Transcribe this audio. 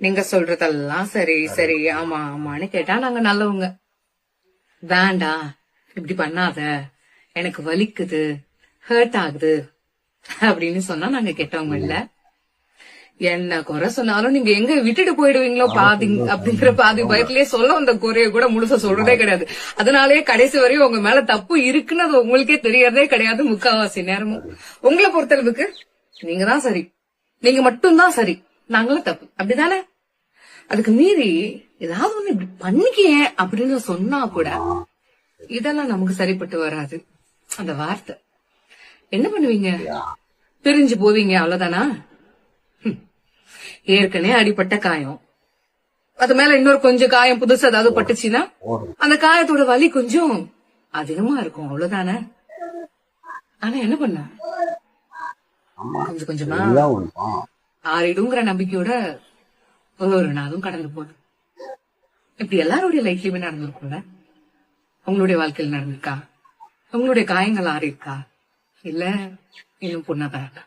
நீங்க சொல்றதெல்லாம் சரி சரி ஆமா ஆமான்னு கேட்டா நாங்க நல்லவங்க. வேண்டாம் இப்படி பண்ணாத. எனக்கு வலிக்குது ஹர்ட் ஆகுது அப்படின்னு சொன்னா நாங்க கெட்டவங்க இல்ல. என்ன குறை சொன்னாலும் நீங்க எங்க விட்டுட்டு போயிடுவீங்களோ பாதி அப்படிங்கிற பாதி பயத்திலேயே சொல்ல வந்த குறைய கூட முழுசா சொல்றதே கிடையாது. அதனாலேயே கடைசி வரையும் உங்க மேல தப்பு இருக்குன்னு அது உங்களுக்கே தெரியறதே கிடையாது முக்காவாசி நேரமும். உங்களை பொறுத்தளவுக்கு நீங்க தான் சரி. நீங்க மட்டும்தான் சரி. நாங்களும் தப்பு அப்படிதானே? அதுக்கு மீறி ஏதாவது ஒண்ணு இப்படி பண்ணிக்கிய அப்படின்னு சொன்னா கூட இதெல்லாம் நமக்கு சரிப்பட்டு வராது. அந்த வார்த்தை. என்ன பண்ணுவீங்க? பிரிஞ்சு போவீங்க அவ்வளவுதானா? ஏற்கனவே அடிப்பட்ட காயம். அது மேல இன்னொரு கொஞ்சம் காயம் புதுசா ஏதாவது பட்டுச்சுன்னா அந்த காயத்தோட வலி கொஞ்சம் அதிகமா இருக்கும் அவ்வளவுதானே? ஆனா என்ன பண்ண? கொஞ்சம் கொஞ்சமா. ஆறிடுங்கிற நம்பிக்கையோட ஒரு நாளும் கடந்து போகுது இப்படி எல்லாருடைய லைஃப்லயுமே நடந்திருக்கும்ல? உங்களுடைய வாழ்க்கையில் நடந்திருக்கா? உங்களுடைய காயங்கள் ஆறிருக்கா? இல்ல இன்னும் பொண்ணா இருக்கா